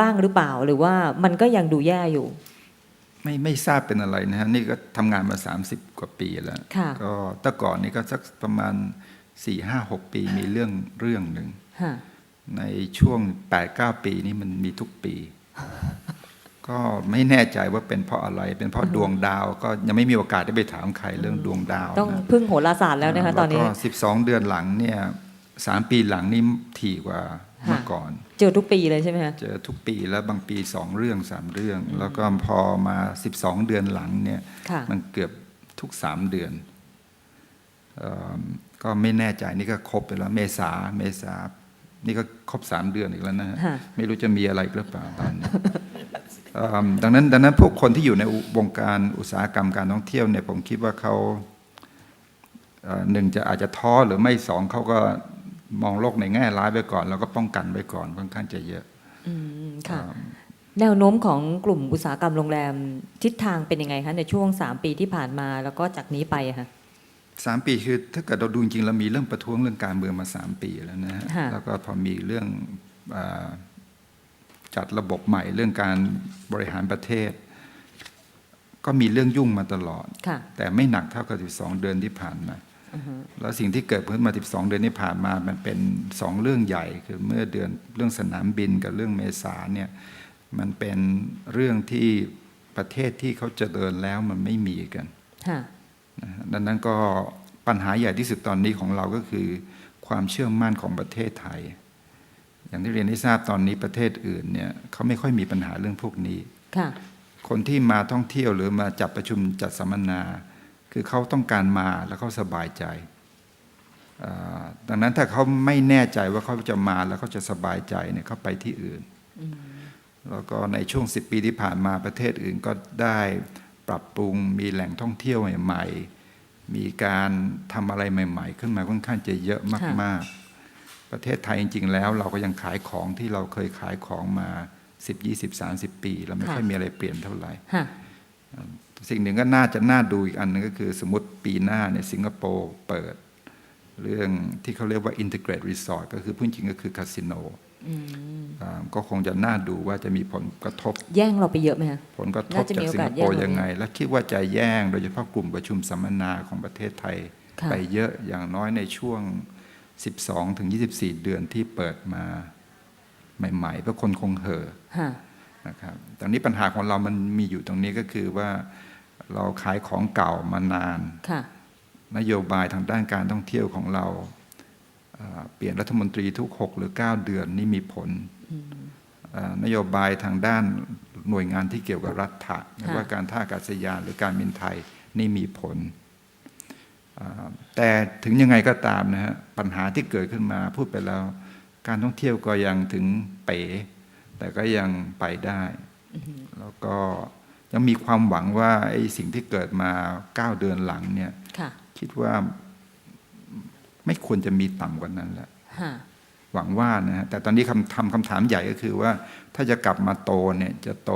บ้างหรือเปล่า หรือว่ามันก็ยังดูแย่อยู่ ไม่ไม่ทราบเป็นอะไรนะฮะนี่ก็ทำงานมา 30 กว่าปีแล้วค่ะก็แต่ก่อนนี่ก็สักประมาณ4 5 6ปีมีเรื่องเรื่องหนึ่งฮะในช่วง8 9ปีนี้มันมีทุกปี ก็ไม่แน่ใจว่าเป็นเพราะอะไร เป็นเพราะดวงดาว ก็ยังไม่มีโอกาสได้ไปถามใครเรื่องดวงดาวต้องนะพึ่งโหราศาสตร์แล้วนะคะตอนนี้แล้วก็12เดือนหลังเนี่ยสามปีหลังนี่ถี่กว่า เมื่อค่ะก่อน เจอทุกปีเลยใช่ไหมคะเจอทุกปีแล้วบางปีสองเรื่องสามเรื่อง แล้วก็พอมา12เดือนหลังเนี่ยค่ะมันเกือบทุกสามเดือนเอิ่มก็ไม่แน่ใจนี่ก็ครบไปแล้วเมษาเมษานี่ก็ครบสามเดือนอีกแล้วนะฮะค่ะไม่รู้จะมีอะไรอีกหรือเปล่าตอนนี้เอิ่มดังนั้นดังนั้นพวกคนที่อยู่ในวงการอุตสาหกรรมการท่องเที่ยวเนี่ยผมคิดว่าเขาเอ่อหนึ่งจะอาจจะท้อหรือไม่สองเขาก็ มองโลกในแง่ร้ายไว้ก่อน แล้วก็ป้องกันไว้ก่อนค่อนข้างจะเยอะอืมค่ะแนวโน้มของกลุ่มอุตสาหกรรมโรงแรมทิศทางเป็นยังไงคะในช่วง 3 ปีที่ผ่านมาแล้วก็จากนี้ไปอะค่ะสามปีคือถ้าเกิดเราดูจริงๆเรามีเรื่องประท้วงเรื่องการเมืองมาสามปีแล้วนะฮะค่ะแล้วก็พอมีเรื่องอาจัดระบบใหม่เรื่องการบริหารประเทศ ก็มีเรื่องยุ่งมาตลอดค่ะแต่ไม่หนักเท่ากับ12เดือนที่ผ่านมา แล้วสิ่งที่เกิดขึ้นมา 12 เดือนที่ผ่านมา มันเป็นสองเรื่องใหญ่ คือเมื่อเดือนเรื่องสนามบินกับเรื่องเมษาเนี่ย มันเป็นเรื่องที่ประเทศที่เขาเจริญแล้วมันไม่มีกันค่ะนะฮะดังนั้นก็ปัญหาใหญ่ที่สุดตอนนี้ของเราก็คือ ความเชื่อมั่นของประเทศไทย อย่างที่เรียนให้ทราบตอนนี้ประเทศอื่นเนี่ยเขาไม่ค่อยมีปัญหาเรื่องพวกนี้ค่ะคนที่มาท่องเที่ยวหรือมาจัดประชุมจัดสัมมนา คือเขาต้องการมาแล้วเขาสบายใจอ่าดังนั้นถ้าเขาไม่แน่ใจว่าเขาจะมาแล้วเขาจะสบายใจเนี่ยเขาไปที่อื่น แล้วก็ในช่วง10ปีที่ผ่านมาประเทศอื่นก็ได้ปรับปรุงมีแหล่งท่องเที่ยวใหม่ๆ มีการทำอะไรใหม่ ๆ ขึ้นมาค่อนข้างจะเยอะมาก ๆ ประเทศไทยจริง ๆ แล้ว เราก็ยังขายของที่เราเคยขายของมา 10 20 30 ปี แล้วไม่ค่อยมีอะไรเปลี่ยนเท่าไหร่ค่ะ สิ่งหนึ่งก็น่าจะน่าดูอีกอันหนึงก็คือสมมติปีหน้าเนี่ยสิงคโปร์เปิด เรื่องที่เขาเรียกว่า integrate resort ก็คือพูดจริงก็คือคาสิโนอ่าก็คงจะน่าดูว่าจะมีผลกระทบ แย่งเราไปเยอะไหมคะผลกระทบน่าจะจากมีโอสิงกาคสโปร์แย่งยังไง และคิดว่าจะแย่งโดยเฉพาะกลุ่มประชุมสัมมนาของประเทศไทยค่ะไปเยอะอย่างน้อยในช่วง 12 ถึง 24 เดือนที่เปิดมาใหม่ๆเพราะคนคงเห่อค่ะนะครับตอนนี้ปัญหาของเรามันมีอยู่ตรงนี้ก็คือว่า เราขายของเก่ามานานค่ะนโยบายทางด้านการท่องเที่ยวของเราเอ่อเปลี่ยนรัฐมนตรีทุก 6 หรือ 9 เดือนนี่มีผลเอ่อนโยบายทางด้านหน่วยงานที่เกี่ยวกับรัฐะไม่ว่าการท่าอากาศยานหรือการบินไทยนี่มีผลเอ่อแต่ถึงยังไงก็ตามนะฮะปัญหาที่เกิดขึ้นมาพูดไปแล้ว การท่องเที่ยวก็ยังถึงเป๋ แต่ก็ยังไปได้ แล้วก็ ยังมีความหวังว่าไอ้สิ่งที่เกิดมาเก้าเดือนหลังเนี่ยค่ะคิดว่าไม่ควรจะมีต่ำกว่านั้นแหละค่ะหวังว่านะฮะแต่ตอนนี้คำทำคำถามใหญ่ก็คือว่า ถ้าจะกลับมาโตเนี่ยจะโต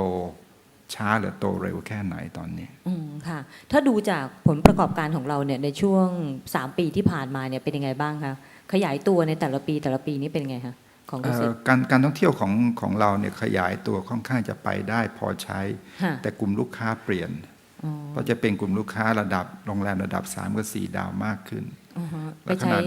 ช้าหรือโตเร็วแค่ไหนตอนนี้ อืมค่ะ ถ้าดูจากผลประกอบการของเราเนี่ยในช่วง 3 ปีที่ผ่านมาเนี่ยเป็นยังไงบ้างคะขยายตัวในแต่ละปีแต่ละปีนี้เป็นยังไงคะ ของดุเอ่สิอตการการท่องเที่ยวของของเราเนี่ยขยายตัวค่อนข้างจะไปได้พอใช้ค่ะแต่กลุ่มลูกค้าเปลี่ยนอ๋อก็จะเป็นกลุ่มลูกค้าระดับโรงแรมระดับ3กับ4ดาวมากขึ้นอือฮะไปและขใช้นาด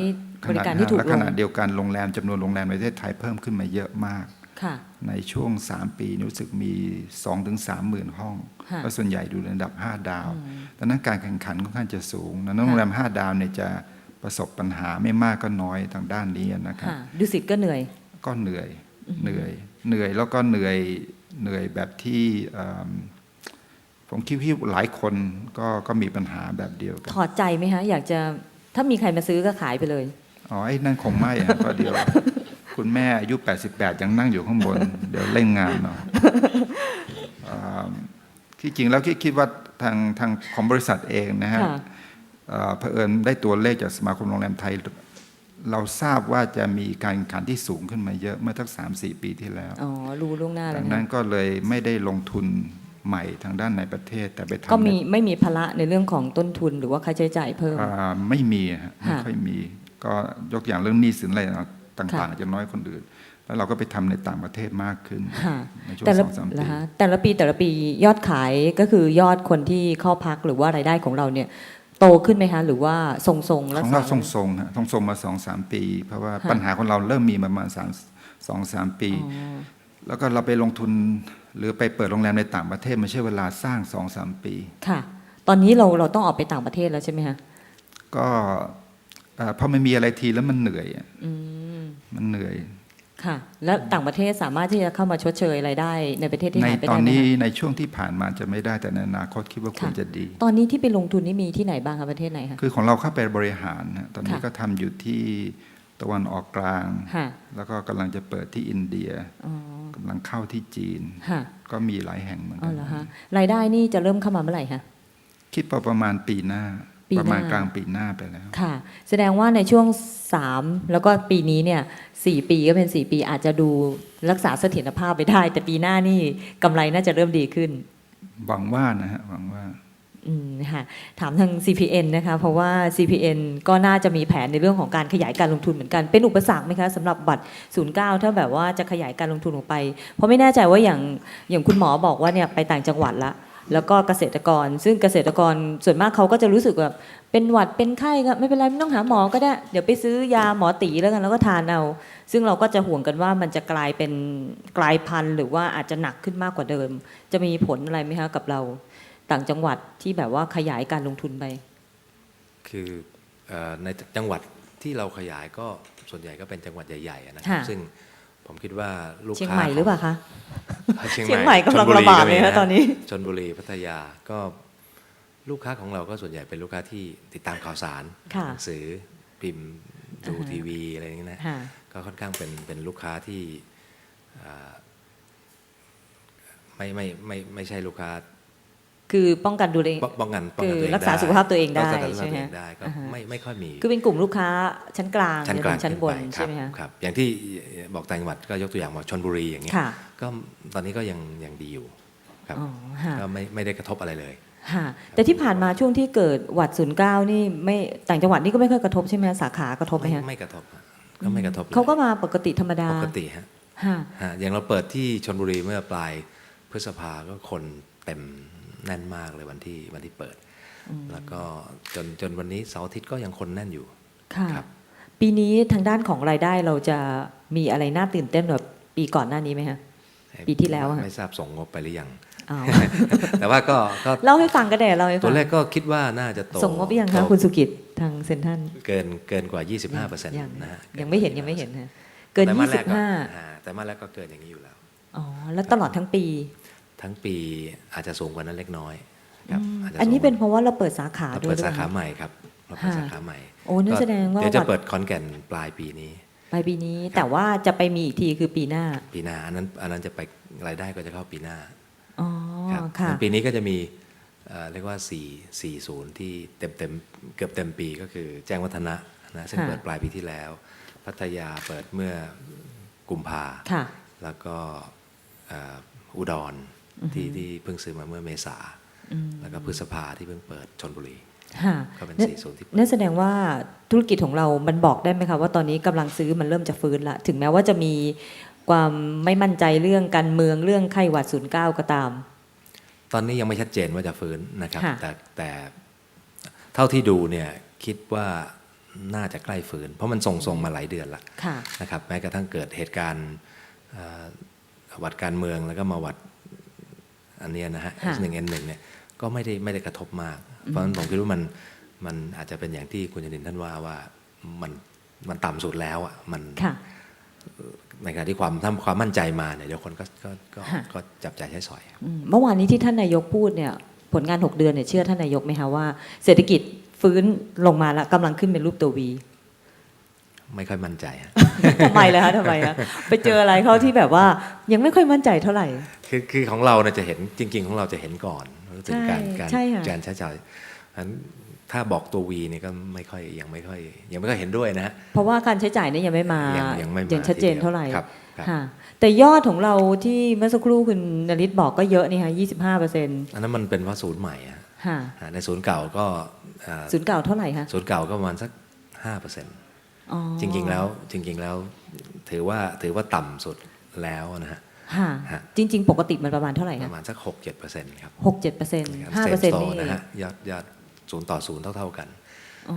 บริการที่ถูกและลขงณะเดียวกันโรงแรมจำนวนโรงแรมในประเทศไทยเพิ่มขึ้นมาเยอะมากค่ะในช่วง 3 ปีรู้สึกมี 2-3ถึง3หมื่นห้องค่ะก็ส่วนใหญ่ดูในระดับ 5 ดาวดังนั้นการแข่งขันค่อนข้างจะสูงดังนั้นโรงแรม 5 ดาวเนี่ยจะประสบปัญหาไม่มากก็น้อยทางด้านนี้นะครับค่ะดุสิตก็เหนื่อย ก็เหนื่อยเหนื่อยเหนื่อยแล้วก็เหนื่อยเหนื่อยแบบที่เอิ่มผมคิดว่าหลายคนก็ก็มีปัญหาแบบเดียวกันถอดใจไหมคะอยากจะถ้ามีใครมาซื้อก็ขายไปเลยอ๋อไอ้นั่นคงไม่อะเพราะเดียว คุณแม่อายุ 88 ยังนั่งอยู่ข้างบน เดี๋ยวเล่นงานหน่อยอ่าที่จริงแล้วคิดคิดว่าทางทางของบริษัทเองนะฮะค่ะเอ่อเผอิญได้ตัวเลขจากสมาคมโรงแรมไทย เราทราบว่าจะมีการแข่งขันที่สูงขึ้นมาเยอะเมื่อทักสามสี่ปีที่แล้วอ๋อรู้ล่วงหน้าเลดัยงนั้นะนก็เลยไม่ได้ลงทุนใหม่ทางด้านในประเทศแต่ไปทำก็มีในไม่มีภาระในเรื่องของต้นทุนหรือว่าค่าใช้จ่ายเพิ่มอ่าไม่มีฮะไม่ค่ะค่อยมี ก็ยกอย่างเรื่องหนี้สินอะไรต่างๆค่ะอาจจะน้อยคนอื่น แล้วเราก็ไปทำในต่างประเทศมากขึ้นค่ะในช่วงแต่สละองสามเหรปีอคะแต่ละปีแต่ละปียอดขายก็คือยอดคนที่เข้าพักหรือว่ารายได้ของเราเนี่ย โตขึ้นไหมคะ หรือว่าทรงๆขรักองษาเราทรงๆฮะทรงๆมาสองสามปี เพราะว่าปัญหาของเราเริ่มมีมาประมาณสามสองสามปีอ๋อแล้วก็เราไปลงทุนหรือไปเปิดโรงแรมในต่างประเทศไม่ใช่เวลาสร้างสองสามปี ค่ะ ตอนนี้เราเราต้องออกไปต่างประเทศแล้วใช่ไหมคะก็เอ่อพอมันมีอะไรทีแล้วมันเหนื่อยอะอืมมันเหนื่อย ค่ะ แล้วต่างประเทศสามารถที่จะเข้ามาชดเชยรายได้ในประเทศที่ในหายไปตอได้นไหมนี้คะในช่วงที่ผ่านมาจะไม่ได้แต่ในอนาคตคิดว่าควรค่ะจะดี ตอนนี้ที่ไปลงทุนนี่มีที่ไหนบ้างคะประเทศไหนคะ คือของเราเข้าไปบริหารนะตอนนี้ค่ะ ก็ทำอยู่ที่ตะวันออกกลาง ค่ะแล้วก็กำลังจะเปิดที่อินเดียอ๋อกำลังเข้าที่จีน ค่ะก็มีหลายแห่งเหมือนอ๋กัอนเหรอคะรายได้นี่จะเริ่มเข้ามาเมื่อไหร่คะคิดว่าประมาณปีหน้า ปีหน้า ประมาณกลางปีหน้าไปแล้ว ค่ะ แสดงว่าในช่วง 3 แล้วก็ปีนี้เนี่ยสปีก็เป็น 4 ปีอาจจะดูรักษาเสถียรภาพไปได้ แต่ปีหน้านี่กำไรน่าจะเริ่มดีขึ้น หวังว่านะฮะหวังว่าอืมค่ะถามทาง CPN นะคะ เพราะว่า CPN ก็น่าจะมีแผนในเรื่องของการขยายการลงทุนเหมือนกัน เป็นอุปสรรคไหมคะสำหรับบัตร 09 ถ้าแบบว่าจะขยายการลงทุนออกไป เพราะไม่แน่ใจว่าอย่างอย่างคุณหมอบอกว่าเนี่ยไปต่างจังหวัดละ แล้วก็เกษตรกร ซึ่งเกษตรกรส่วนมากเขาก็จะรู้สึกแบบเป็นหวัดเป็นไข้ก็ไม่เป็นไรไม่ต้องหาหมอก็ได้ เดี๋ยวไปซื้อยาหมอตีแล้วกันแล้วก็ทานเอา ซึ่งเราก็จะห่วงกันว่ามันจะกลายเป็นกลายพันธุ์หรือว่าอาจจะหนักขึ้นมากกว่าเดิม จะมีผลอะไรไหมคะกับเราต่างจังหวัดที่แบบว่าขยายการลงทุนไป คือเอ่อในจังหวัดที่เราขยายก็ส่วนใหญ่ก็เป็นจังหวัดใหญ่ๆอะนะครับค่ะซึ่ง ผมคิดว่าลูกค้าเชียงใหม่หรือเปล่าคะเชียงเชียงใหม่กำลังชลระบาดเลยก็มีนะตอนนี้ชนบุรีพัทยาก็ลูกค้าของเราก็ส่วนใหญ่เป็นลูกค้าที่ติดตามข่าวสารค่ะหนังสือพิมพ์ดูอ่าฮะทีวีอะไรอย่างนี้นะค่ะก็ค่อนข้างเป็นเป็นลูกค้าที่อ่าไม่ไม่ไม่ไม่ใช่ลูกค้า คือป้องกันดูแลป้องป้องกันป้องกันคือตัวเองรักษาได้สุขภาพตัวเองได้รักษาสุขภาพใช่ไหมตัวเองได้ก็อ่าฮะไม่ไม่ค่อยมี คือเป็นกลุ่มลูกค้าชั้นกลางชั้นกลางหรือชั้นบนขึ้ไปใช่ไหมคะครับอย่างที่บอกต่างจังหวัดก็ยกตัวอย่างว่าชนบุรีอย่างเงี้ยค่ะก็ตอนนี้ก็ยังยังดีอยู่ครับอ๋อค่ะก็ไม่ไม่ได้กระทบอะไรเลยค่ะแต่ที่ผ่านมาช่วงที่เกิดหวัดศูนย์เก้านี่ไม่ต่างจังหวัดนี่ก็ไม่ค่อยกระทบใช่ไหมคะสาขากระทบไหมไม่ฮะไม่กระทบฮะก็ไม่กระทบลยเขาก็มาปกติธรรมดาปกติฮะค่ะฮะอย่างเราเปิดที่ชนบุรีเมื่อปลายพฤษภาก็คนเต็ม แน่นมากเลยวันที่วันที่เปิด แล้วก็จนจนวันนี้เสาร์อาทิตย์ก็ยังคนแน่นอยู่ค่ะครับปีนี้ทางด้านของรายได้เราจะมีอะไรน่าตื่นเต้นแบบปีก่อนหน้านี้ไหมคะปีที่แล้วอะไม่ทราบส่งงบไปหรือยังอ้าวแต่ว่าก็ก็เล่าให้ฟังก็ได้เล่าให้ฟัตัวงแรกก็คิดว่าน่าจะโตส่งงบหรือยังคะโตคุณสุกิจทางเซ็นทรัลเกินเกินกว่า 25เปอร์เซ็นต์ยังนะฮะยังไม่เห็นยังไม่เห็นฮะเกินแต่มาแรก็25อ่าแต่มาแรกก็เกินอย่างนี้อยู่แล้วอ๋อแล้วตลอดทั้งปี ทั้งปีอาจจะสูงกว่านั้นเล็กน้อยครับาจจะอันนี้สูงเป็นเพราะว่าเราเปิดสาขาเราด้วยเปิดหรือสาเปขาล่าคะใหม่ครับเราเปิดค่ะสาขาใหม่โอ้นั่นก็แสดงว่า เดี๋ยวจะวัดเปิดขอนแก่นปลายปีนี้ปลายปีนี้แต่ว่าจะไปมีอีกทีคือปีหน้า ปีหน้าอันนั้นอันนั้นจะไปรายได้ก็จะเข้าปีหน้าอ๋อ ครับค่ะปีนี้ก็จะมีเอ่อเรียกว่า4 4ศูนย์ที่เต็มเต็มเกือบเต็มปีก็คือแจ้งวัฒนะนะซึ่งค่ะ เปิดปลายปีที่แล้ว พัทยาเปิดเมื่อกุมภา ค่ะ แล้วก็เอ่ออุดร ที่ที่เพิ่งซื้อมาเมื่อเมษาอืมแล้วก็พฤษภาที่เพิ่งเปิดชนบุรีค่ะก็เป็นนั่นสี่ศูนย์ที่เปิดนั่นแสดงว่าธุรกิจของเรามันบอกได้ไหมคะว่าตอนนี้กำลังซื้อมันเริ่มจะฟื้นละถึงแม้ว่าจะมีความไม่มั่นใจเรื่องการเมืองเรื่องไข้หวัดศูนย์เก้าก็ตาม ตอนนี้ยังไม่ชัดเจนว่าจะฟื้นนะครับค่ะแต่แต่เท่าที่ดูเนี่ยคิดว่าน่าจะใกล้ฟื้น เพราะมันทรงๆมาหลายเดือนละค่ะนะครับแม้กระทั่งเกิดเหตุการณ์เอ่อหวัดการเมืองแล้วก็มาหวัด อันเนี้ยนะฮะค่ะหนึ่งเอ็นหนึ่งเนี่ยก็ไม่ได้ไม่ได้กระทบมาก เพราะฉะนั้นผมคิดว่ามันมันอาจจะเป็นอย่างที่คุณจนินท่านว่าว่ามันมันต่ำสุดแล้วอะมันค่ะในขณะที่ความถ้าความมั่นใจมาเนี่ยเดี๋ยวคนก็ก็ก็ค่ะก็จับจ่ายใช้สอยอืมเมื่อวานนี้ที่ท่านนายกพูดเนี่ยผลงาน 6 เดือนเนี่ยเชื่อท่านนายกไหมคะว่าเศรษฐกิจฟื้นลงมาแล้วกำลังขึ้นเป็นรูปตัววี ไม่ค่อยมั่นใจฮะทำไมล่ะคะทำไมคะไปเจออะไรเขาที่แบบว่ายังไม่ค่อยมั่นใจเท่าไหร่ คือคือของเราเนี่ยจะเห็นจริง ๆ ของเราจะเห็นก่อนถึงการใช่การใช่ค่ะการใช้จ่ายอันถ้าบอกตัววีเนี่ยก็ไม่ค่อยยังไม่ค่อยยังไม่ค่อยเห็นด้วยนะฮะเพราะว่าการใช้จ่ายเนี่ยยังไม่มายังยังไม่มาอย่างชัดเจนเท่าไหร่ครับครับค่ะแต่ยอดของเราที่เมื่อสักครู่คุณนริศบอกก็เยอะนี่ค่ะ25เปอร์เซ็นต์อันนั้นมันเป็นเพราะศูนย์ใหม่อะค่ะอ่าในศูนย์เก่าก็อ่าศูนย์เก่าเท่าไหร่คะศูนย์เก่าก็ประมาณสักห้าเปอร์เซ็นต์อ๋อ จริง ๆ แล้วจริง ๆ แล้วถือว่าถือว่าต่ำสุดแล้วนะฮะค่ะฮะจริง ๆ ปกติมันประมาณเท่าไหร่ปคะระมาณสักหกเจ็ดเปอร์เซ็นต์ครับหกเจ็ดเปอร์เซ็นต์ครับห้า Same เปอร์เซ็นต์ store นี่นะฮะยอดยอดศูนย์ต่อศูนย์เท่า ๆกันอ๋อ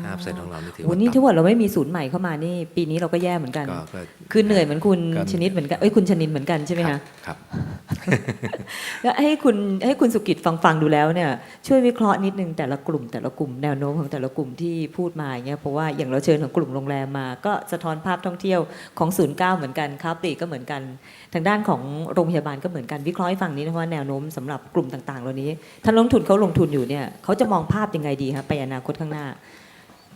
ห้าเปอร์เซ็นต์ของเรานี่ถือโอ้ว่านี่ต่ำถ้าว่าเราไม่มีศูนย์ใหม่เข้ามานี่ ปีนี้เราก็แย่เหมือนกันก็ก็คือเหนื่อยเหมือนคุณก็ชนิดเหมือนกันเอ้ยคุณชนินเหมือนกันใช่ไหมครัคะบครับแล้วให้คุณให้คุณสุกิจฟังฟังดูแล้วเนี่ยช่วยวิเคราะห์นิดนึงแต่ละกลุ่มแต่ละกลุ่มแนวโน้มของแต่ละกลุ่มที่พูดมาอย่างเงี้ยเพราะว่าอย่างเราเชิญของกลุ่มโรงแรมมา ก็สะท้อนภาพท่องเที่ยวของศูนย์เก้าเหมือนกันค้าปลีกก็เหมือนกัน ทางด้านของโรงพยาบาลก็เหมือนกันวิเคราะห์ให้ฟังนี้นะว่าแนวโน้มสำหรับกลุ่มต่างๆ เหล่านี้ท่านลงทุนเขาลงทุนอยู่เนี่ยเขาจะมองภาพยังไงดีคะไปอนาคตข้างหน้า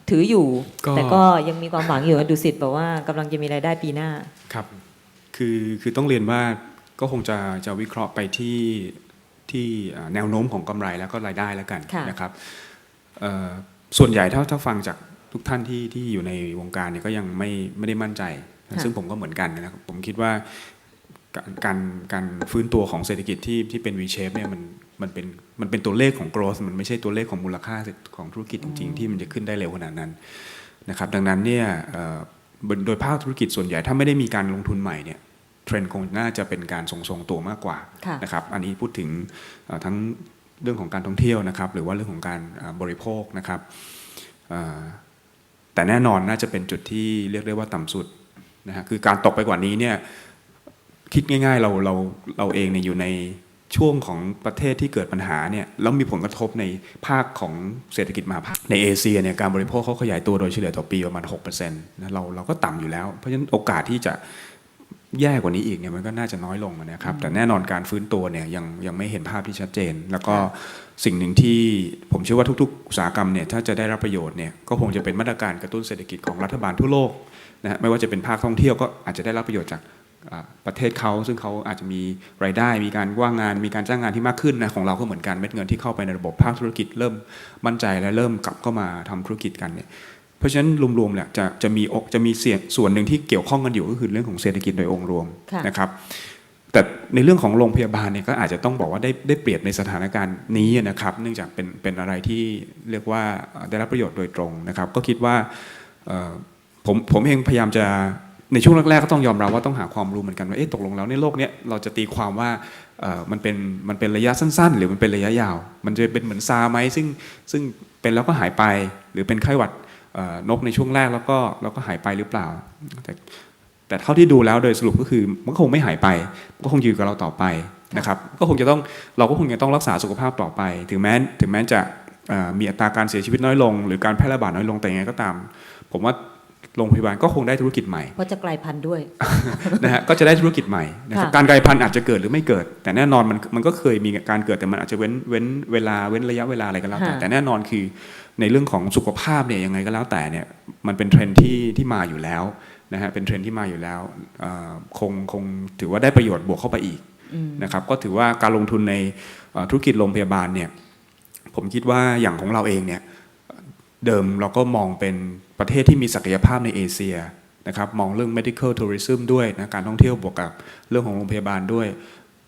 ถืออยู่ ก็ แต่ก็ยังมีความหวังอยู่ดูสิทธิ์บอกว่ากำลังจะมีรายได้ปีหน้า ครับคือคือต้องเรียนว่าก็คงจะจะวิเคราะห์ไปที่ที่อ่าแนวโน้มของกำไรแล้วก็รายได้แล้วกันค่ะ นะครับเอ่อส่วนใหญ่ถ้าถ้าฟังจากทุกท่านที่ที่อยู่ในวงการเนี่ยก็ยังไม่ไม่ได้มั่นใจ ซึ่งผมก็เหมือนกันนะครับผมคิดว่า การการการฟื้นตัวของเศรษฐกิจที่ที่เป็น V shape เนี่ยมันมันเป็นมันเป็นตัวเลขของ growth มันไม่ใช่ตัวเลขของมูลค่าของธุรกิจจริงๆที่มันจะขึ้นได้เร็วขนาดนั้นนะครับดังนั้นเนี่ยเอ่อบนโดยภาคธุรกิจส่วนใหญ่ถ้าไม่ได้มีการลงทุนใหม่เนี่ยเทรนด์คงน่าจะเป็นการทรงๆตัวมากกว่าค่ะนะครับอันนี้พูดถึงเอ่อทั้งเรื่องของการท่องเที่ยวนะครับ หรือว่าเรื่องของการเอ่อบริโภคนะครับเอ่อแต่แน่นอนน่าจะเป็นจุดที่เรียกได้ว่าต่ำสุดนะฮะคือการตกไปกว่านี้เนี่ย คิดง่าย ๆ เราเราเราเองเนี่ยอยู่ในช่วงของประเทศที่เกิดปัญหาเนี่ยแล้วมีผลกระทบในภาคของเศรษฐกิจมหาภาคในเอเชียเนี่ยการบริโภคเขาขยายตัวโดยเฉลี่ยต่อปีประมาณ6%นะเราเราก็ต่ำอยู่แล้ว เพราะฉะนั้นโอกาสที่จะแย่กว่านี้อีกเนี่ยมันก็น่าจะน้อยลงนะครับ แต่แน่นอนการฟื้นตัวเนี่ยยังยังไม่เห็นภาพที่ชัดเจน แล้วก็สิ่งหนึ่งที่ผมเชื่อว่าทุก ๆ อุตสาหกรรมเนี่ยถ้าจะได้รับประโยชน์เนี่ยก็คงจะเป็นมาตรการกระตุ้นเศรษฐกิจของรัฐบาลทั่วโลกนะฮะไม่ว่าจะเป็นภาคท่องเที่ยวก็อาจจะได้รับประโยชน์จาก ประเทศเขาซึ่งเขาอาจจะมีรายได้ มีการว่างงานมีการจ้างงานที่มากขึ้นนะของเราก็เหมือนกันเม็ดเงินที่เข้าไปในระบบภาคธุรกิจเริ่มมั่นใจและเริ่มกลับเข้ามาทำธุรกิจกันเนี่ยเพราะฉะนั้นรวมๆเนี่ยจะจะมีอกจะมีเสียงส่วนหนึ่งที่เกี่ยวข้องกันอยู่ก็คือเรื่องของเศรษฐกิจโดยองค์รวมค่ะนะครับแต่ในเรื่องของโรงพยาบาลเนี่ยก็อาจจะต้องบอกว่าได้ได้เปรียบในสถานการณ์นี้นะครับ เนื่องจากเป็นเป็นอะไรที่เรียกว่าเอ่อได้รับประโยชน์โดยตรงนะครับ ก็คิดว่าเอ่อผมผมเองพยายามจะ ในช่วงแรกๆก็ต้องยอมรับว่าต้องหาความรู้เหมือนกันว่าเอ๊ะตกลงแล้วในโลกเนี้ยเราจะตีความว่ามันเป็นมันเป็นระยะสั้น ๆ หรือมันเป็นระยะยาว มันจะเป็นเหมือนซาไหมซึ่งซึ่งเป็นแล้วก็หายไป หรือเป็นไข้หวัดนกในช่วงแรกแล้วก็แล้วก็หายไปหรือเปล่า แต่แต่เท่าที่ดูแล้วโดยสรุปก็คือมันก็คงไม่หายไปก็คงอยู่กับเราต่อไปนะครับก็คงจะต้องเราก็คงจะต้องรักษาสุขภาพต่อไป ถึงแม้ถึงแม้จะมีอัตราการเสียชีวิตน้อยลง หรือการแพร่ระบาดน้อยลงแต่ยังไงก็ตาม ผมว่า โรงพยาบาลก็คงได้ธุรกิจใหม่เพราะจะกลายพันธุ์ด้วยนะฮะก็จะได้ธุรกิจใหม่นะครับค่ะการกลายพันธุ์อาจจะเกิดหรือไม่เกิด แต่แน่นอนมันมันก็เคยมีการเกิดแต่มันอาจจะเว้นเว้นเวลาเว้นระยะเวลาอะไรก็แล้วแต่ค่ะแต่แน่นอนคือในเรื่องของสุขภาพเนี่ยยังไงก็แล้วแต่เนี่ยมันเป็นเทรนด์ที่ที่มาอยู่แล้วนะฮะเป็นเทรนด์ที่มาอยู่แล้วเอ่อคงคงถือว่าได้ประโยชน์บวกเข้าไปอีกอืมนะครับก็ถือว่าการลงทุนในเอ่อธุรกิจโรงพยาบาลเนี่ยผมคิดว่าอย่างของเราเองเนี่ย เดิมเราก็มองเป็นประเทศที่มีศักยภาพในเอเชียนะครับมองเรื่อง medical tourism ด้วยนะการท่องเที่ยวบวกกับเรื่องของโรงพยาบาลด้วย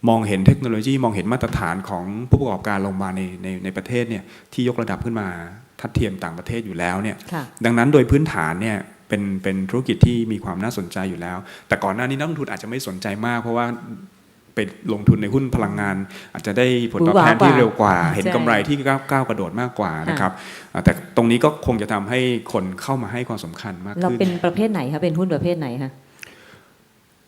มองเห็นเทคโนโลยีมองเห็นมาตรฐานของผู้ประกอบการโรงพยาบาลในในในประเทศเนี่ยที่ยกระดับขึ้นมาทัดเทียมต่างประเทศอยู่แล้วเนี่ยค่ะดังนั้นโดยพื้นฐานเนี่ยเป็นเป็นธุรกิจที่มีความน่าสนใจอยู่แล้ว แต่ก่อนหน้านี้นักลงทุนอาจจะไม่สนใจมาก เพราะว่า ไปลงทุนในหุ้นพลังงาน อาจจะได้ผลตอบแทนที่เร็วกว่า เห็นกำไรที่ก้าวก้าวกระโดดมากกว่านะครับอ่าแต่ตรงนี้ก็คงจะทำให้คนเข้ามาให้ความสำคัญมากเราขึ้นเป็นประเภทไหนคะเป็นหุ้นประเภทไหนคะ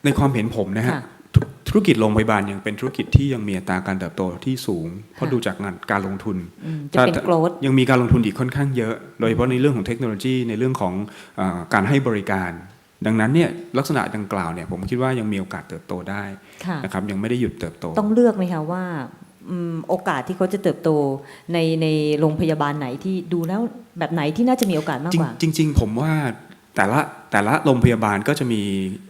ในความเห็นผมนะฮะค่ะธุธุรกิจโรงพยาบาลยังเป็นธุรกิจที่ยังมีอัตราการเติบโตที่สูง เพราะค่ะดูจากงานการลงทุนอืมจะเป็นถ้าโกลดยังมีการลงทุนอีกค่อนข้างเยอะ โดยเฉพาะในเรื่องของเทคโนโลยีในเรื่องของเออการให้บริการ ดังนั้นเนี่ยลักษณะดังกล่าวเนี่ยผมคิดว่ายังมีโอกาสเติบโตได้ค่ะนะครับยังไม่ได้หยุดเติบโต ต้องเลือกไหมคะว่าอืมโอกาสที่เขาจะเติบโตในในโรงพยาบาลไหนที่ดูแล้วแบบไหนที่น่าจะมีโอกาสมากกว่า จริงจริงๆผมว่าแต่ละแต่ละโรงพยาบาลก็จะมี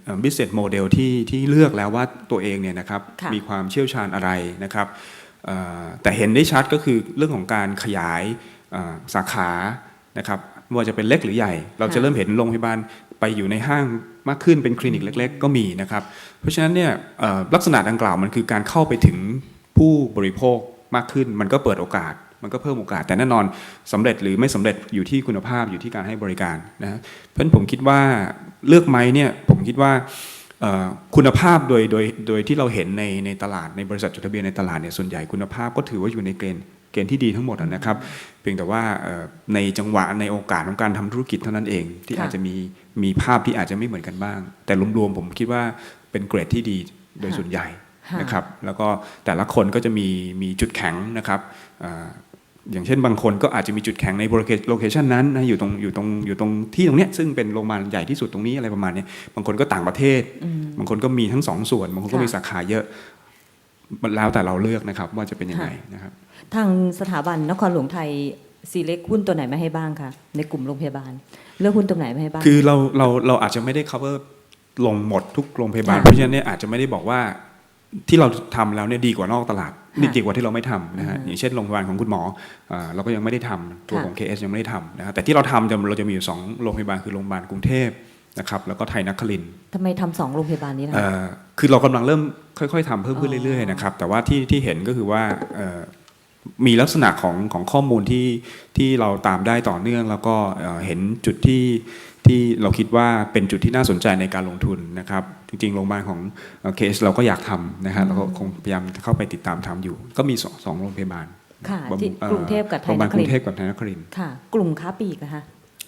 เอ่อ business model ที่ที่เลือกแล้วว่าตัวเองเนี่ยนะครับค่ะมีความเชี่ยวชาญอะไรนะครับเอ่อแต่เห็นได้ชัดก็คือเรื่องของการขยายเอ่อสาขานะครับไม่ว่าจะเป็นเล็กหรือใหญ่ เราจะเริ่มเห็นโรงพยาบาล ไปอยู่ในห้างมากขึ้นเป็นคลินิกเล็ก ๆ ก็มีนะครับ เพราะฉะนั้นเนี่ยลักษณะดังกล่าวมันคือการเข้าไปถึงผู้บริโภคมากขึ้น มันก็เปิดโอกาส มันก็เพิ่มโอกาส แต่แน่นอนสำเร็จหรือไม่สำเร็จอยู่ที่คุณภาพอยู่ที่การให้บริการนะเพราะฉะนั้นผมคิดว่าเลือกไหมเนี่ยผมคิดว่าคุณภาพโดยโดยโดยที่เราเห็นในในตลาดในบริษัทจดทะเบียนในตลาดเนี่ยส่วนใหญ่คุณภาพก็ถือว่าอยู่ในเกณฑ์ ณฑ์ที่ดีทั้งหมดอะนะครับเพียงแต่ว่าเอ่อในจังหวะในโอกาสของการทำธุรกิจเท่านั้นเอง ที่ค่ะอาจจะมีมีภาพที่อาจจะไม่เหมือนกันบ้าง แต่รวมๆผมคิดว่าเป็นเกรดที่ดีโดยส่วนใหญ่ค่ะนะครับแล้วก็แต่ละคนก็จะมีมีจุดแข็งนะครับเอ่ออย่างเช่นบางคนก็อาจจะมีจุดแข็งในโลเคชันนั้นนะอยู่ตรงอยู่ตรงอยู่ตรงที่ตรงเนี้ยซึ่งเป็นโรงพยาบาลใหญ่ที่สุดตรงนี้อะไรประมาณเนี้ยบางคนก็ต่างประเทศอืมบางคนก็มีทั้งสองส่วน บางคนก็ค่ะมีสาขาเยอะ มันแล้วแต่เราเลือกนะครับว่าจะเป็นยังไงนะครับ ทางสถาบันนครหลวงไทยซีเล็กหุ้นตัวไหนไม่ให้บ้างคะในกลุ่มโรงพยาบาล เลือกหุ้นตัวไหนไม่ให้บ้าง คือเราเราเราอาจจะไม่ได้ cover ลงหมดทุกโรงพยาบาลค่ะเพราะฉะนั้นเนี่ยอาจจะไม่ได้บอกว่าที่เราทำแล้วเนี่ยดีกว่านอกตลาดค่ะนี่ดีกว่าที่เราไม่ทำนะฮะอืมอย่างเช่นโรงพยาบาลของคุณหมอเอ่อเราก็ยังไม่ได้ทำตัวค่ะของ KS ยังไม่ได้ทำนะฮะแต่ที่เราทำจะเราจะมีอยู่สองโรงพยาบาลคือโรงพยาบาลกรุงเทพนะครับแล้วก็ไทยนครินทร์ทำไมทำสองโรงพยาบาลนี้ล่ะเอ่อ คือเรากำลังเริ่มค่อย ๆทำเพิ่มขึ้นอ๋อเรื่อยๆนะครับแต่ว่าที่ที่เห็นก็คือว่าเอ่อมีลักษณะของของข้อมูลที่ที่เราตามได้ต่อเนื่อง แล้วก็เอ่อเห็นจุดที่ที่เราคิดว่าเป็นจุดที่น่าสนใจในการลงทุนนะครับ จริงๆ โรงพยาบาลของเคสเราก็อยากทำนะฮะเราก็คงพยายามเข้าไปติดตามทำอยู่ ก็มีสองสองโรงพยาบาลค่ะบำที่อ่อกรุงเทพกับไทโรงยพยานบาลคกรุรินงทเทร์พกับไทยนครินทร์ค่ะ กลุ่มค้าปลีกนะคะ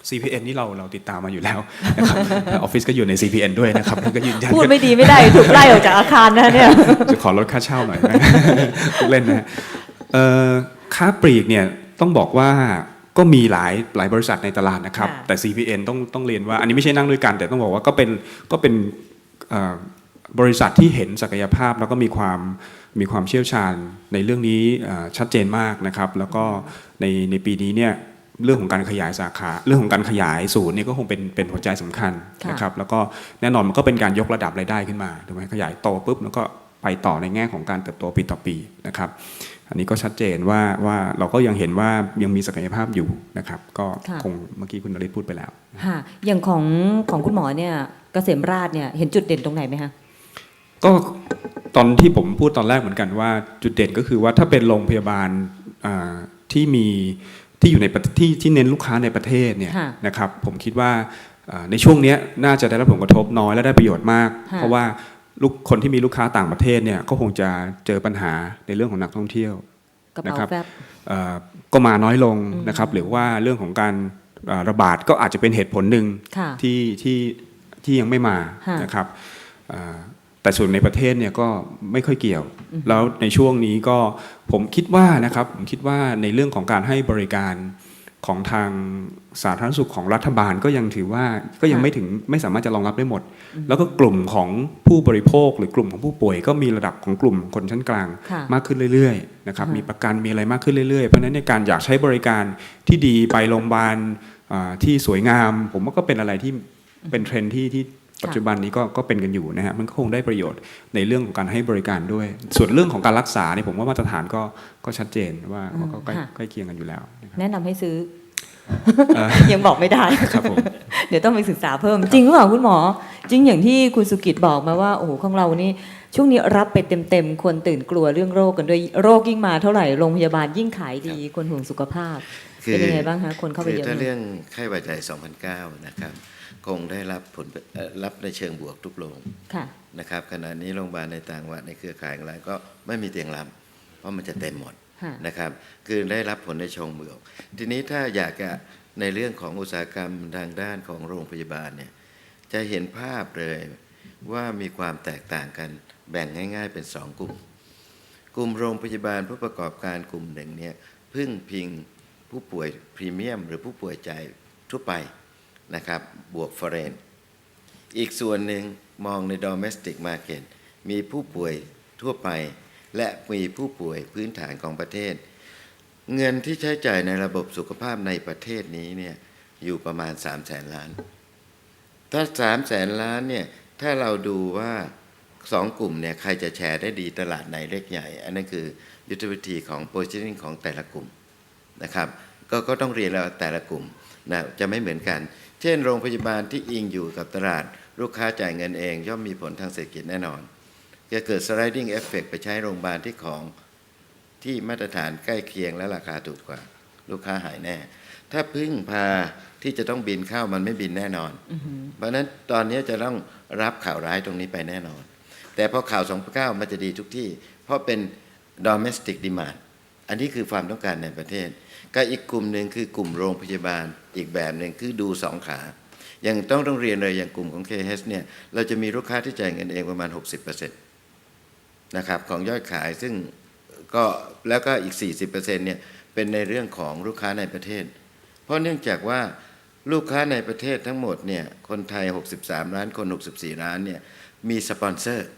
CPN นี่เราเราติดตามมาอยู่แล้วนะครับออฟฟิศก็อยู่ใน CPN ด้วยนะครับแล้วก็ยืนยันพูดไม่ดีไม่ได้ถูกไล่ออกจากอาคารนะเนี่ยจะขอลดค่าเช่าหน่อยนะพูดเล่นนะฮะเอ่อค้าปลีกเนี่ยต้องบอกว่าก็มีหลายหลายบริษัทในตลาดนะครับค่ะแต่ CPN ต้องต้องเรียนว่า อันนี้ไม่ใช่นั่งด้วยกัน แต่ต้องบอกว่าก็เป็นก็เป็นเอ่อบริษัทที่เห็นศักยภาพแล้วก็มีความมีความเชี่ยวชาญในเรื่องนี้เอ่อชัดเจนมากนะครับ แล้วก็ในในปีนี้เนี่ย เรื่องของการขยายสาขา เรื่องของการขยายศูนย์เนี่ยก็คงเป็นเป็นหัวใจสำคัญค่ะนะครับแล้วก็แน่นอนมันก็เป็นการยกระดับรายได้ขึ้นมาถูกไหมขยายโตปุ๊บแล้วก็ไปต่อในแง่ของการเติบโตปีต่อปีนะครับอันนี้ก็ชัดเจนว่าว่าเราก็ยังเห็นว่ายังมีศักยภาพอยู่นะครับก็ค่ะคงเมื่อกี้คุณนริศพูดไปแล้วค่ะอย่างของของคุณหมอเนี่ยเกษมราชเนี่ยเห็นจุดเด่นตรงไหนไหมคะก็ตอนที่ผมพูดตอนแรกเหมือนกันว่าจุดเด่นก็คือว่าถ้าเป็นโรงพยาบาลอ่าที่มี ที่อยู่ในประที่ที่เน้นลูกค้าในประเทศเนี่ยค่ะนะครับผมคิดว่าอ่าในช่วงเนี้ยน่าจะได้รับผลกระทบน้อยและได้ประโยชน์มากค่ะเพราะว่าลูกคนที่มีลูกค้าต่างประเทศเนี่ยก็คงจะเจอปัญหาในเรื่องของนักท่องเที่ยวกระเป๋านะครับแฟบเอ่อก็มาน้อยลงอืมนะครับ หรือว่าเรื่องของการเอ่อระบาดก็อาจจะเป็นเหตุผลหนึ่งค่ะที่ที่ที่ยังไม่มาค่ะนะครับเอ่อ แต่ส่วนในประเทศเนี่ยก็ไม่ค่อยเกี่ยว แล้วในช่วงนี้ก็ผมคิดว่านะครับผมคิดว่าในเรื่องของการให้บริการของทางสาธารณสุขของรัฐบาลก็ยังถือว่าก็ยังค่ะไม่ถึงไม่สามารถจะรองรับได้หมด แล้วก็กลุ่มของผู้บริโภคหรือกลุ่มของผู้ป่วย ก็มีระดับของกลุ่มคนชั้นกลางค่ะมากขึ้นเรื่อยๆนะครับค่ะมีประกันมีอะไรมากขึ้นเรื่อยๆ เพราะฉะนั้นในการอยากใช้บริการที่ดีไปโรงพยาบาลอ่าที่สวยงาม ผมว่าก็เป็นอะไรที่เป็นเทรนด์ที่ที่ ปัจจุบันนี้ก็ก็เป็นกันอยู่นะฮะมันก็คงได้ประโยชน์ในเรื่องของการให้บริการด้วย ส่วนเรื่องของการรักษาเนี่ยผมว่ามาตรฐานก็ก็ชัดเจนว่าว่าก็ใกล้ค่ะใกล้เคียงกันอยู่แล้วนะครับแนะนำให้ซื้อเอ่อยังบอกไม่ได้ครับผมเดี๋ยวต้องไปศึกษาเพิ่ม จริงหรือเปล่าคุณหมอ จริงอย่างที่คุณสุกิจบอกมาว่าโอ้โหของเรานี่ช่วงนี้รับไปเต็มๆ คนตื่นกลัวเรื่องโรคกันด้วยโรคยิ่งมาเท่าไหร่โรงพยาบาลยิ่งขายดีคนห่วงสุขภาพคือเป็นยังไงบ้างคะคนเข้าไปคือเยอะถ้าไหมเรื่องไข้หวัดใหญ่2009 นะครับ คงได้รับผลเอ่อรับในเชิงบวกทุกโรงค่ะนะครับขณะนี้โรงพยาบาลในต่างจังหวัดในเครือข่ายของเราก็ไม่มีเตียงรับ เพราะมันจะเต็มหมดค่ะนะครับคือได้รับผลในเชงบวก ทีนี้ถ้าอยากจะในเรื่องของอุตสาหกรรมทางด้านของโรงพยาบาลเนี่ยจะเห็นภาพเลยว่ามีความแตกต่างกันแบ่งง่าย ๆ เป็นสองกลุ่ม กลุ่มโรงพยาบาลผู้ประกอบการกลุ่มหนึ่งเนี่ยพึ่งพิงผู้ป่วยพรีเมียม หรือผู้ป่วยใจายทั่วไป นะครับ บวกฟอเรนอีกส่วนหนึ่งมองใน domestic market มีผู้ป่วยทั่วไป และมีผู้ป่วยพื้นฐานของประเทศ เงินที่ใช้จ่ายในระบบสุขภาพในประเทศนี้เนี่ยอยู่ประมาณ 3 0 0แสนล้าน ถ้า 3 0 0แสนล้านเนี่ยถ้าเราดูว่าสองกลุ่มเนี่ยใครจะแชร์ได้ดีตลาดไหนเล็กใหญ่ อันนั้นคือยุทธวิธีของ positioning ของแต่ละกลุ่มนะครับกก็ต้องเรียนแล้วาแต่ละกลุ่มนะจะไม่เหมือนกัน เช่น โรงพยาบาลที่อิงอยู่กับตลาด ลูกค้าจ่ายเงินเองย่อมมีผลทางเศรษฐกิจแน่นอน จะเกิด sliding effect ไปใช้โรงพยาบาลที่ของที่มาตรฐานใกล้เคียงและราคาถูกกว่า ลูกค้าหายแน่ ถ้าพึ่งพาที่จะต้องบินเข้ามันไม่บินแน่นอน เพราะฉะนั้นตอนนี้จะต้องรับข่าวร้ายตรงนี้ไปแน่นอน แต่พอข่าว2 9มันจะดีทุกที่ เพราะเป็น domestic demand อันนี้คือความต้องการในประเทศ ก็อีกกลุ่มหนึ่งคือกลุ่มโรงพยาบาลอีกแบบหนึ่งคือดูสองขาอย่างต้องต้องเรียนเลยอย่างกลุ่มของ KH เนี่ยเราจะมีลูกค้าที่จ่ายเงินเองประมาณ 60%นะครับของยอดขายซึ่งก็แล้วก็อีก 40%เนี่ยเป็นในเรื่องของลูกค้าในประเทศ เพราะเนื่องจากว่าลูกค้าในประเทศทั้งหมดเนี่ยคนไทย 63 ล้านคน 64 ล้านเนี่ยมีสปอนเซอร์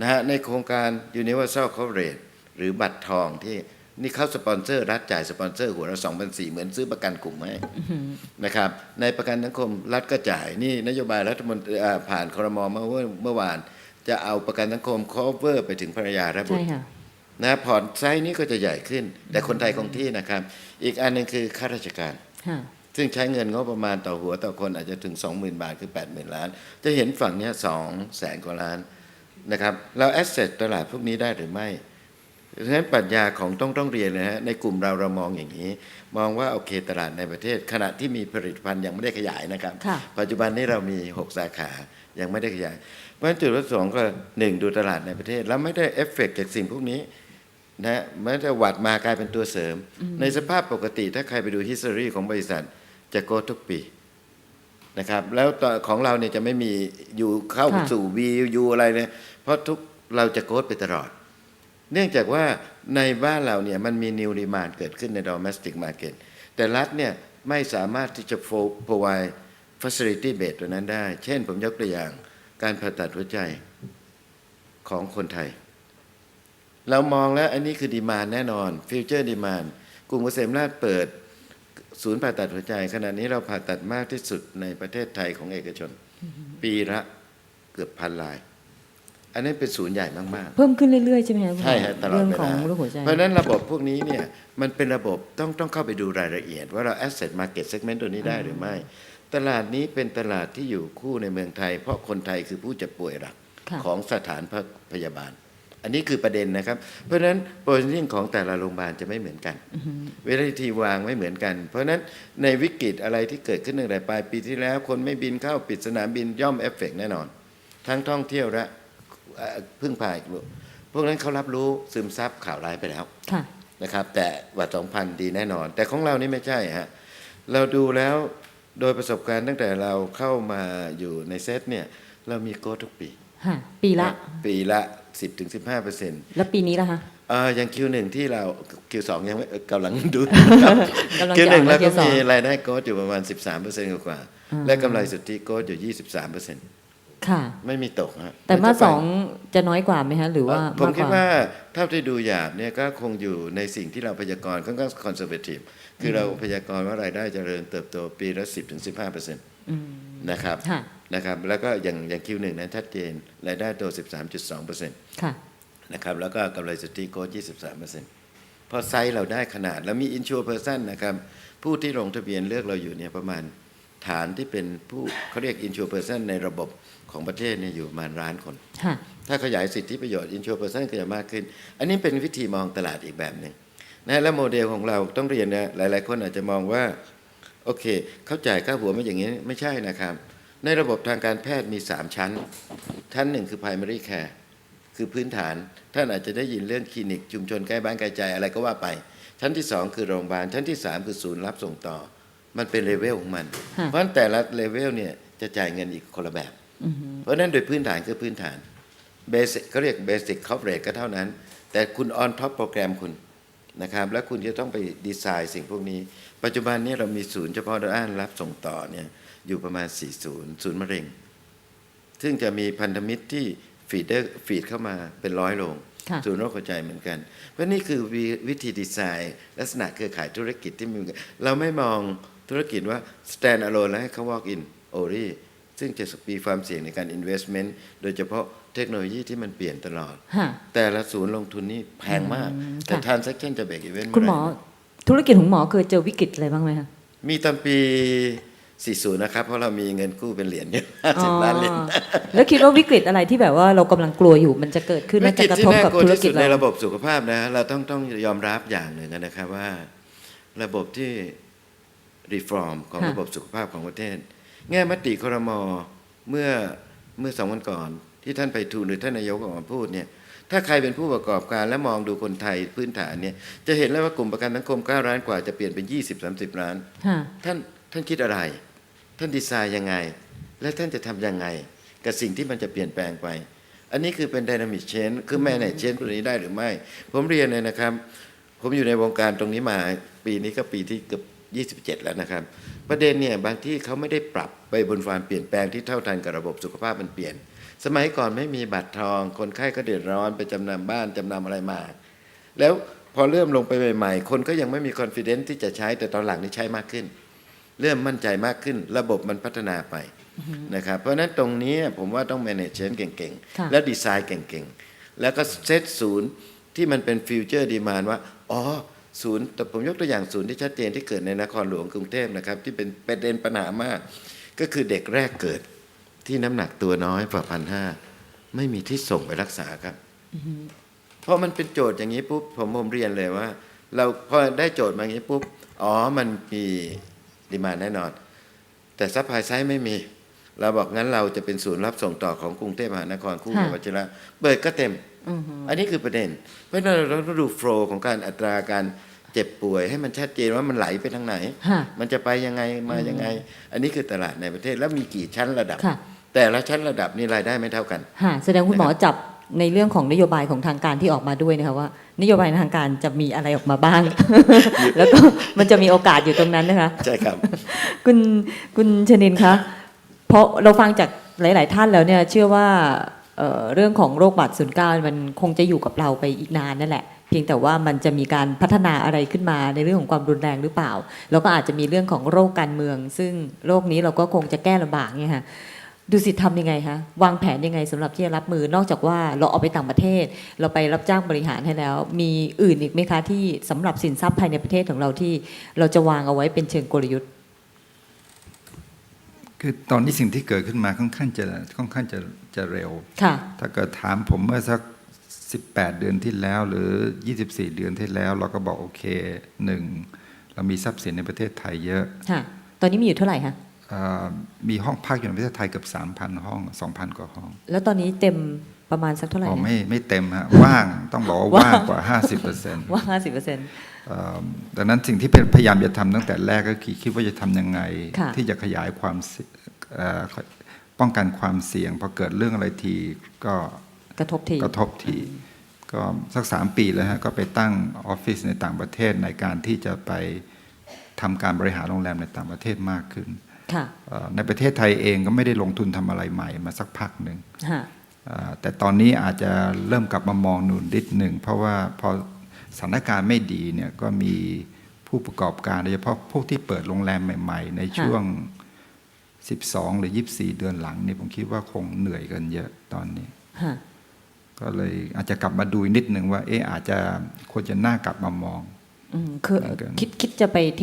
นะฮะในโครงการ Universal Coverage หรือบัตรทองที่ นี่เข้าสปอนเซอร์รัฐจ่ายสปอนเซอร์หัวละ2,400เหมือนซื้อประกันกลุ่มให้นะครับ ในประกันสังคมรัฐก็จ่ายนี่นโยบายรัฐมนตรีอ่าผ่านครมเมื่อเมื่อวาน จะเอาประกันสังคม cover ไปถึงภรรยาและบุตใช่รค่ะนะผ่อนไซส์นี้ก็จะใหญ่ขึ้น แต่คนไทยคงที่นะครับ อีกอันหนึงคือข้าราชการค่ะซึ่งใช้เงินงบประมาณต่อหัวต่อคนอาจจะถึง 20,000 บาท คือ 80,000 ล้าน จะเห็นฝั่งเนี้สองแสนกว่าล้านนะครับเราแอสเซทตลาดพวกนี้ได้หรือไม่เพราะ ฉะนั้นปรัชญาของต้องต้องเรียนนะฮะในกลุ่มเราเรามองอย่างนี้ มองว่าโอเคตลาดในประเทศ ขณะที่มีผลิตภัณฑ์ยังไม่ได้ขยายนะครับค่ะปัจจุบันนี้เรามี 6 สาขายังไม่ได้ขยาย เพราะฉะนั้นจุดประสงค์ก็หนึ่งดูตลาดในประเทศ แล้วไม่ได้เอฟเฟกต์จากสิ่งพวกนี้นะแม้จะหวัดมากลายเป็นตัวเสริม ในสภาพปกติถ้าใครไปดู history ของบริษัทจะโกทุกปีนะครับแล้วตอนของเราเนี่ยจะไม่มีอยู่เข้าค่ะสู่ V U อะไรเลยเพราะทุกเราจะโกดไปตลอด เนื่องจากว่าในบ้านเราเนี่ยมันมี new demand เกิดขึ้นใน domestic market แต่รัฐเนี่ยไม่สามารถที่จะ fo- provide facility base ตัวนั้นได้ เช่นผมยกตัวอย่างการผ่าตัดหัวใจของคนไทย เรามองแล้วอันนี้คือดีมานแน่นอนฟิวเจอร์ดีมานกลุ่มเกษมราชเปิดศูนย์ผ่าตัดหัวใจ ขณะนี้เราผ่าตัดมากที่สุดในประเทศไทยของเอกชน ปีละเกือบพันราย อันนี้เป็นศูนย์ใหญ่มากเพิ่มขึ้นเรื่อยๆ ใช่ไหมคะคุณหมอๆใช่ฮะตลอดเรื่องเวของลาโรคหัวใจ เพราะฉะนั้นระบบพวกนี้เนี่ยมันเป็นระบบต้องต้องเข้าไปดูรายละเอียด ว่าเรา asset market segment ตัวนี้ได้หรือไม่ ตลาดนี้เป็นตลาดที่อยู่คู่ในเมืองไทย เพราะคนไทยคือผู้เจ็บป่วยหลักค่ะ ของสถานพยาบาล อันนี้คือประเด็นนะครับ เพราะฉะนั้น positioning ของแต่ละโรงพยาบาลจะไม่เหมือนกัน เวลาที่วางไม่เหมือนกัน เพราะฉะนั้นในวิกฤตอะไรที่เกิดขึ้นตั้งแต่ปลายปีที่แล้ว คนไม่บินเข้าปิดสนามบินย่อมเอฟเฟกแน่นอน ทั้งท่องเที่ยวและเอ่อ พึ่งพาอีกลูกพวกนั้นเขารับรู้ซึมซับข่าวร้ายไปแล้วค่ะนะครับ แต่วัดสองพันดีแน่นอน แต่ของเรานี่ไม่ใช่ฮะเราดูแล้วโดยประสบการณ์ตั้งแต่เราเข้ามาอยู่ในเซตเนี่ย เรามีโกทุกปีค่ะปีละ ปีละ 10-15เปอร์เซ็นต์แล้วปีนี้ล่ะคะเอ่ออย่างคิวหนึ่งที่เราคิวสองยังไม่เอ่อกำลังดูกำลังคิวจะหนึ่งอ่านแล้วก็ Q2 มีรายได้โกดอยู่ประมาณ 13เปอร์เซ็นต์กว่าๆและกำไรสุทธิโกดอยู่ 23เปอร์เซ็นต์ ค่ะ ไม่มีตกฮะแต่มาจะไปสองจะน้อยกว่าไหมคะหรือว่าผมมากคิกดว่าว่าเท่าที่ดูหยาบเนี่ยก็คงอยู่ในสิ่งที่เราพยากรณ์ค่อนข้างคอนเซอร์เวทีฟคือเราพยากรณ์ว่ารายได้เจริญเติบโตปีละ10-15%ถึง15เปอร์เซ็นต์อืมนะครับค่ะนะครับ แล้วก็อย่างอย่างคิวหนึ่งนั้นชัดเจนรายได้โต13.2เปอร์เซ็นต์ค่ะนะครับแล้วก็กำไรสุทธิโค้ด23เปอร์เซ็นต์เพราะไซส์เราได้ขนาดแล้วมีอินชัวเพอร์ซันนะครับผู้ที่ลงทะเบียนเลือกเราอยู่เนี่ยประมาณ ฐานที่เป็นผู้เขาเรียกอินชัวเพอร์ซันในระบบของประเทศเนี่ยอยู่ประมาณล้านคนค่ะถ้าขยายสิทธิประโยชน์อินชัวเพอร์ซันก็จะมากขึ้น อันนี้เป็นวิธีมองตลาดอีกแบบหนึ่งนะและโมเดลของเราต้องเรียนนะหลาย ๆ คนอาจจะมองว่า โอเค เขาจ่ายค่าหัวมาอย่างนี้ไม่ใช่นะครับ ในระบบทางการแพทย์มี 3 ชั้น ชั้นหนึ่งคือ primary care คือพื้นฐาน ท่านอาจจะได้ยินเรื่องคลินิก ชุมชนใกล้บ้านใกล้ใจอะไรก็ว่าไป ชั้นที่ 2 คือโรงพยาบาลชั้นที่ 3 คือศูนย์รับส่งต่อ มันเป็นเลเวลของมันค่ะเพราะฉะนั้นแต่ละเลเวลเนี่ยจะจ่ายเงินอีกคนละแบบอือฮึเพราะฉะนั้นโดยพื้นฐานคือพื้นฐานเบสิกเขาเรียกเบสิกคอ v เร e ก็เท่านั้น แต่คุณออนท็อปโปรแกรมคุณนะครับ แล้วคุณจะต้องไปดีไซน์สิ่งพวกนี้ ปัจจุบันนี้เรามีศูนย์เฉพาะด้านรับส่งต่อเนี่ยอยู่ประมาณ 4 ศูนย์ศูนย์มะเร็ง ซึ่งจะมีพันธมิตรที่ฟีดเดอร์ฟีดเข้ามาเป็นร้อยโรงค่ะศูนย์โรคหัวใจเหมือนกัน เพราะนี่คือวิวิธีดีไซน์ ลักษณะเครือข่ายธุรกิจที่มีเราไม่มอง ธุรกิจว่า stand alone แล้วให้เขา walk in only ซึ่งจะมีความเสี่ยงในการ investment โดยเฉพาะเทคโนโลยีที่มันเปลี่ยนตลอดค่ะแต่ละศูนย์ลงทุนนี่แพงมากอืมแต่ค่ะ transaction จะเบรกอีเวนต์คุณหมอ ธุรกิจของหมอเคยเจอวิกฤตอะไรบ้างไหมคะ มีตอนปี 40 นะครับ เพราะเรามีเงินกู้เป็นเหรียญเยอะ50ล้านเหรียญอ๋อแล้วคิดว่าวิกฤตอะไรที่แบบว่าเรากำลังกลัวอยู่มันจะเกิดขึ้นวิและกจะฤตกระที่ทบน่ากับกลัวธุรที่กิสุจดในเราระบบสุขภาพนะ เราต้องต้องยอมรับอย่างหนึ่งนะครับว่า ระบบที่ รีฟอร์มของค่ะระบบสุขภาพของประเทศ แง่มติครมเมื่อเมื่อสองวันก่อน ที่ท่านไปทูลหรือท่านนายกออกมาพูดเนี่ยถ้าใครเป็นผู้ประกอบการและมองดูคนไทยพื้นฐานเนี่ยจะเห็นแล้วว่ากลุ่มประกันสังคม9ล้านกว่าจะเปลี่ยนเป็น 20-30ล้านค่ะท่านท่านคิดอะไร ท่านดีไซน์ยังไง และท่านจะทำยังไง กับสิ่งที่มันจะเปลี่ยนแปลงไป อันนี้คือเป็น dynamic change คือแม่เนี่ย change ตัวนี้ได้หรือไม่ ผมเรียนเลยนะครับ ผมอยู่ในวงการตรงนี้มาปีนี้ก็ปีที่เกือบ 27 แล้วนะครับ ประเด็นเนี่ยบางที่เขาไม่ได้ปรับไปบนความเปลี่ยนแปลงที่เท่าทันกับระบบสุขภาพมันเปลี่ยน สมัยก่อนไม่มีบัตรทอง คนไข้ก็เดือดร้อนไปจำนำบ้านจำนำอะไรมา แล้วพอเริ่มลงไปใหม่ๆ คนก็ยังไม่มี confidence ที่จะใช้แต่ตอนหลังนี่ใช้มากขึ้น เริ่มมั่นใจมากขึ้น ระบบมันพัฒนาไปนะครับเพราะฉะนั้นตรงนี้ผมว่าต้อง manage เก่งค่ะๆและดีไซน์เก่งๆ แล้วก็เซตศูนย์ที่มันเป็นฟิวเจอร์ดีมานว่า อ๋อ ศูนย์แต่ผมยกตัวอย่างศูนย์ที่ชัดเจนที่เกิดในนครหลวงกรุงเทพนะครับ ที่เป็นประเด็นปัญหามาก ก็คือเด็กแรกเกิดที่น้ำหนักตัวน้อยกว่าพันห้าไม่มีที่ส่งไปรักษาครับเพราะมันเป็นโจทย์อย่างนี้ปุ๊บผมผมเรียนเลยว่า เราพอได้โจทย์มาอย่างนี้ปุ๊บอ๋อมันมีดีมาแน่นอน แต่ซัพพลายไซด์ไม่มี เราบอกงั้นเราจะเป็นศูนย์รับส่งต่อของกรุงเทพมหานครคู่กับค่ะวชิระเบิดก็เต็มอือฮึอันนี้คือประเด็น เพราะฉะนั้นเราต้องดูโฟล์ของการอัตราการเจ็บป่วยให้มันชัดเจนว่ามันไหลไปทางไหนค่ะมันจะไปยังไงมายังไง อันนี้คือตลาดในประเทศแล้วมีกี่ชั้นระดับค่ะแต่ละชั้นระดับนี่รายได้ไม่เท่ากันค่ะแสดงคุณหมอจับในเรื่องของนโยบายของทางการที่ออกมาด้วยนะคะว่า นโยบายทางการจะมีอะไรออกมาบ้าง แล้วก็มันจะมีโอกาสอยู่ตรงนั้นนะคะใช่ครับ คุณคุณชนินคะเพราะเราฟังจากหลาย ๆ ท่านแล้วเนี่ยเชื่อว่าเอ่อเรื่องของโรคบาดศูนย์กลางมันคงจะอยู่กับเราไปอีกนานนั่นแหละ เพียงแต่ว่ามันจะมีการพัฒนาอะไรขึ้นมาในเรื่องของความรุนแรงหรือเปล่า แล้วก็อาจจะมีเรื่องของโรคการเมือง ซึ่งโรคนี้เราก็คงจะแก้ลำบากเนี่ยค่ะดูสิทำยังไงคะวางแผนยังไงสำหรับที่จะรับมือนอกจากว่าเราเอาไปต่างประเทศ เราไปรับจ้างบริหารให้แล้ว มีอื่นอีกไหมคะที่สำหรับสินทรัพย์ภายในประเทศของเราที่เราจะวางเอาไว้เป็นเชิงกลยุทธ์คือตอนนี้สิ่งที่เกิดขึ้นมาค่อนข้างจะค่อนข้างจะจะเร็วค่ะถ้าเกิดถามผมเมื่อสัก 18 เดือนที่แล้วหรือ 24 เดือนที่แล้ว เราก็บอกโอเคหนึ่งเรามีทรัพย์สินในประเทศไทยเยอะค่ะตอนนี้มีอยู่เท่าไหร่คะเอ่อมีห้องพักอยู่ในประเทศไทยเกือบ3,000 ห้อง 2,000 กว่าห้อง แล้วตอนนี้เต็มประมาณสักเท่าไหร่อ๋อคะไม่ไม่เต็มฮะว่างต้องบอกว่าว่างกว่า 50%เว่าห้าสิบเปอร์เซ็นต์อ่อดังนั้นสิ่งที่พยายามจะทำตั้งแต่แรกก็คือคิดว่าจะทำยังไงค่ะที่จะขยายความเสี่ยเอ่อป้องกันความเสี่ยงพอเกิดเรื่องอะไรทีก็ กระทบทีกระทบทีก็สักสามปีแล้วฮะก็ไปตั้งออฟฟิศในต่างประเทศในการที่จะไปทำการบริหารโรงแรมในต่างประเทศมากขึ้นค่ะเอ่อในประเทศไทยเองก็ไม่ได้ลงทุนทำอะไรใหม่มาสักพักหนึ่งฮะเอ่อแต่ตอนนี้อาจจะเริ่มกลับมามองหนุนนิดหนึ่ง เพราะว่าพอสถานการณ์ไม่ดีเนี่ยก็มีผู้ประกอบการโดยเฉพาะพวกที่เปิดโรงแรมใหม่ ๆ ในช่วง 12 หรือ 24 เดือนหลังนี่ผมคิดว่าคงเหนื่อยกันเยอะตอนนี้ฮะ ก็เลยอาจจะกลับมาดูอีกนิดหนึ่งว่า เอ๊ะอาจจะควรจะน่ากลับมามองอืมคือเหมือนกันคิดคิดจะไปเท